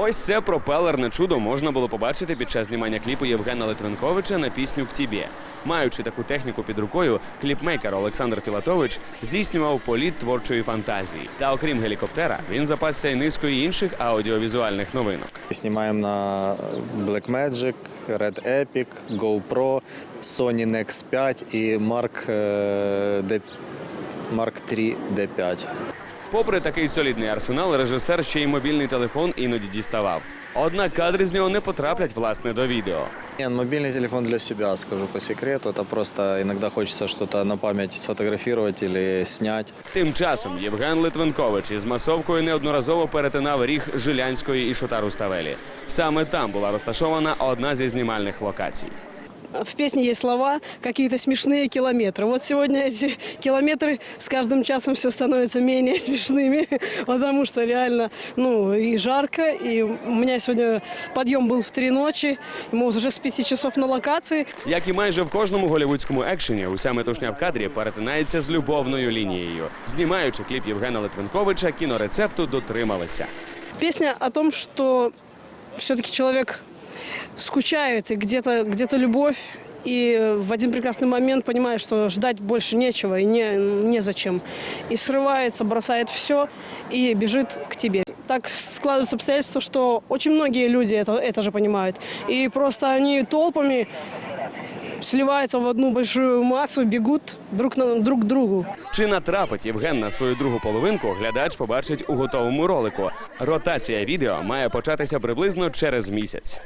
Ось це пропелерне чудо можна було побачити під час знімання кліпу Євгена Литвинковича на пісню «К тібі». Маючи таку техніку під рукою, кліпмейкер Олександр Філатович здійснював політ творчої фантазії. Та окрім гелікоптера, він запасся й низкою інших аудіовізуальних новинок. Снимаем на Blackmagic, Red Epic, GoPro, Sony Nex 5 и Mark, э, D, Mark 3 D5. Попри такий солідний арсенал, режисер ще й мобільний телефон іноді діставав. Однак кадри з нього не потраплять власне до відео. Не, Мобильный телефон для себя, скажу по секрету. Это просто иногда хочется что-то на память сфотографировать или снять. Тим часом Євген Литвинкович із масовкою неодноразово перетинав ріг Жилянської і Шотару-Ставелі. Саме там була розташована одна зі знімальних локацій В песне есть слова какие-то смешные километры. Вот сегодня эти километры с каждым часом все становятся менее смешными, потому что реально, ну, и жарко, и у меня сегодня подъем был в три ночи, и мы уже с пяти часов на локации. Як і майже в кожному голівудському екшені, уся метушня в кадрі перетинається з любовною лінією. Знімаючи кліп Євгена Литвинковича, кінорецепту дотрималися. Песня о том, что все-таки человек скучает, и где-то где любовь, и в один прекрасный момент понимает, что ждать больше нечего и не, незачем. И срывается, бросает все и бежит к тебе. Так складываются обстоятельства, что очень многие люди это, это же понимают. И просто они толпами сливаются в одну большую массу, бегут друг, на, друг другу. Чи натрапить Євген на свою другу половинку, глядач побачить у готовому ролику. Ротація відео має початися приблизно через місяць.